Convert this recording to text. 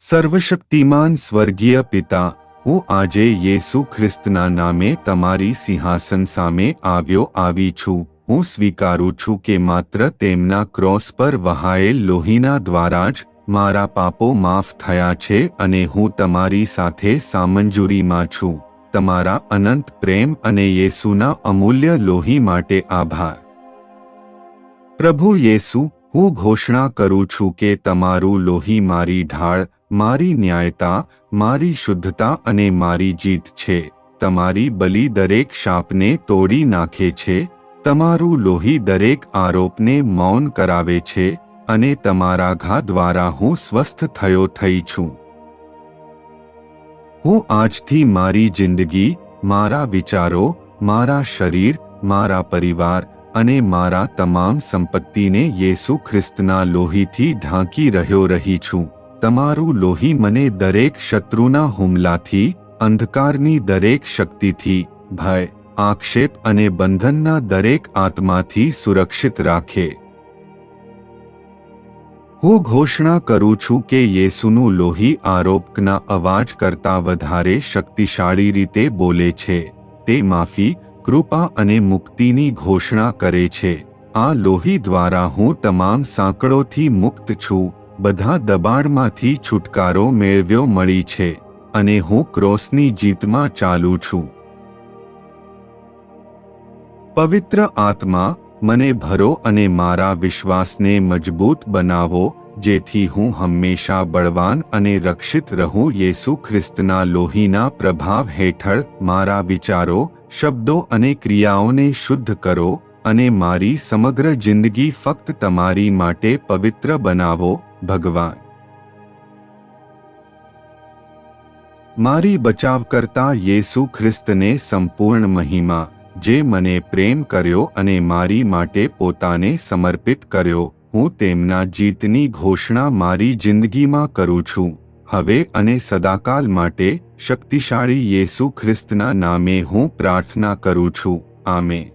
સર્વશક્તિમાન સ્વર્ગીય પિતા, હું આજે યેસુ ખ્રિસ્તના નામે તમારી સિંહાસન સામે આવ્યો આવી છું. હું સ્વીકારું છું કે માત્ર તેમના ક્રોસ પર વહાયેલ લોહીના દ્વારા જ મારા પાપો માફ થયા છે અને હું તમારી સાથે સામંજૂરીમાં છું. તમારા અનંત પ્રેમ અને યેસુના અમૂલ્ય લોહી માટે આભાર. પ્રભુ યેસુ, હું ઘોષણા કરું છું કે તમારું લોહી મારી ઢાળ મારી ન્યાયતા, મારી શુદ્ધતા અને મારી જીત છે. તમારી બલિ દરેક શાપને તોડી નાખે છે. તમારું લોહી દરેક આરોપને મૌન કરાવે છે અને તમારા ઘા દ્વારા હું સ્વસ્થ થયો થઈ છું. હું આજથી મારી જિંદગી, મારા વિચારો, મારા શરીર, મારા પરિવાર અને મારા તમામ સંપત્તિને યેસુ ખ્રિસ્તના લોહીથી ઢાંકી રહ્યો રહી છું. તમારું લોહી મને દરેક શત્રુના હુમલાથી, અંધકારની દરેક શક્તિથી, ભય, આક્ષેપ અને બંધનના દરેક આત્માથી સુરક્ષિત રાખે. હું ઘોષણા કરું છું કે યેસુનું લોહી આરોપકના અવાજ કરતાં વધારે શક્તિશાળી રીતે બોલે છે. તે માફી, કૃપા અને મુક્તિની ઘોષણા કરે છે. આ લોહી દ્વારા હું તમામ સાંકળોથી મુક્ત છું. બધા દબાણમાંથી છુટકારો મેળવ્યો મળી છે અને હું ક્રોસની જીતમાં ચાલુ છું. પવિત્ર આત્મા, મને ભરો અને મારા વિશ્વાસને મજબૂત બનાવો, જેથી હું હંમેશા બળવાન અને રક્ષિત રહું. યેસુ ખ્રિસ્તના લોહીના પ્રભાવ હેઠળ મારા વિચારો, શબ્દો અને ક્રિયાઓને શુદ્ધ કરો અને મારી સમગ્ર જિંદગી ફક્ત તમારી માટે પવિત્ર બનાવો. ભગવાન. મારી બચાવ કરતા યેસુ ખ્રિસ્તને સંપૂર્ણ મહિમા, જે મને પ્રેમ કર્યો અને મારી માટે પોતાને સમર્પિત કર્યો, હું તેમના જીતની ઘોષણા મારી જિંદગીમાં કરું છું. હવે અને સદાકાલ માટે શક્તિશાળી યેસુ ખ્રિસ્તના નામે હું પ્રાર્થના કરું છું. આમે